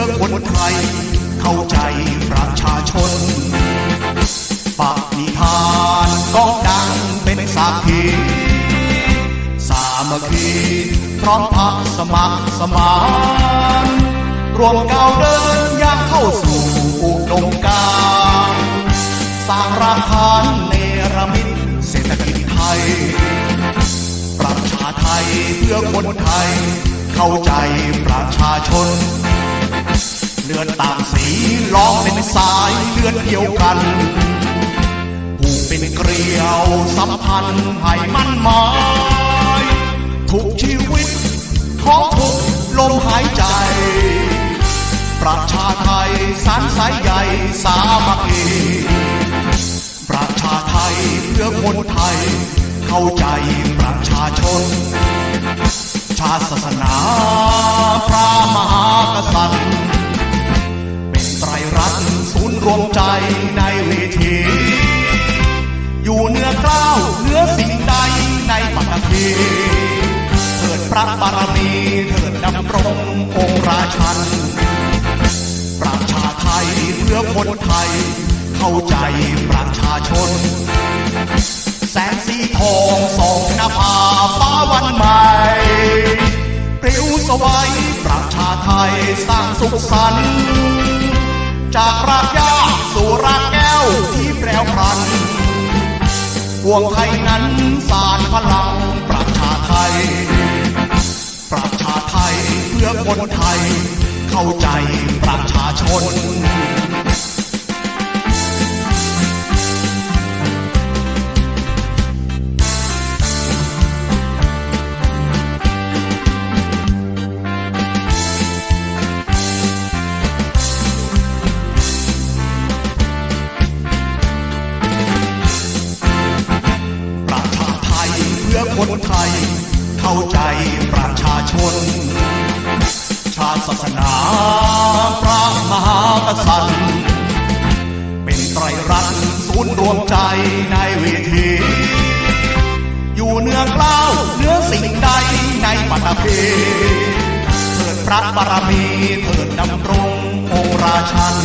พื่อคนไทย เข้าใจประชาชนปณิธานก็ดังเป็นสักขีสามัคคีพร้อมพักสมัครสมานรวมก้าวเดินย่างเข้าสู่อุดมการสร้างรากฐานเนรมิตเศรษฐกิจไทย ประชาไทยเพื่อคนไทย เข้าใจประชาชน เลือดต่างสีล้อมเป็นสายเลือดเดียวกันผูกเป็นเกลียวสัมพันธ์ให้มั่นหมายทุกชีวิตของทุกลมหายใจ ประชาไทยสารสายใหญ่สามัคคีประชาไทยเพื่อคนไทย เข้าใจประชาชน ชาติศาสนา เถิดพระบารมีเถิดดำรงองค์ราชัน ประชาไทยเพื่อคนไทย เข้าใจประชาชน แสงสีทองสองนภาฟ้าวันใหม่ปลิวสวัยประชาไทยสร้างสุขสันต์จากรากหญ้าสู่รากแก้วที่แปรวพรันปวงไทยนั้นสารพลัง คนไทย เข้าใจประชาชน ประชาไทยเพื่อคนไทย เข้าใจประชาชน ศาสนาพระมหากษัตริย์ เป็นไตรรัตน์ศูนย์รวมใจในเวที อยู่เนื้อเกล้าวเนื้อสิ่งใดในปัตภีเถิดพระบารมีเถิดดำรงองราชัน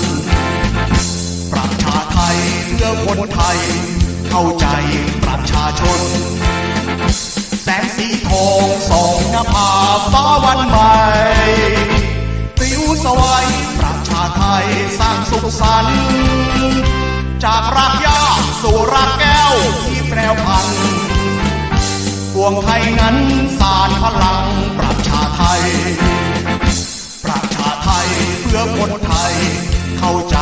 ประชาไทยเพื่อคนไทย เข้าใจประชาชนแสงสีทองส่องนภาฟ้าวันใหม่ ลิวสวัยประชาไทยสร้างสุขสันต์จากรากหญ้าสู่รากแก้วที่แปรพันธุ์ปวงไทยนั้นสารพลังประชาไทย ประชาไทยเพื่อคนไทย เข้าใจ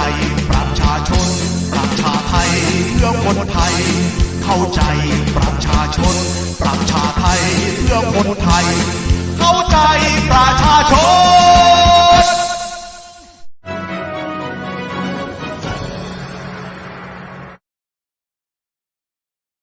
ประชาชน ประชาไทยเพื่อคนไทย เข้าใจประชาชน ประชาไทยเพื่อคนไทย เข้าใจประชาชน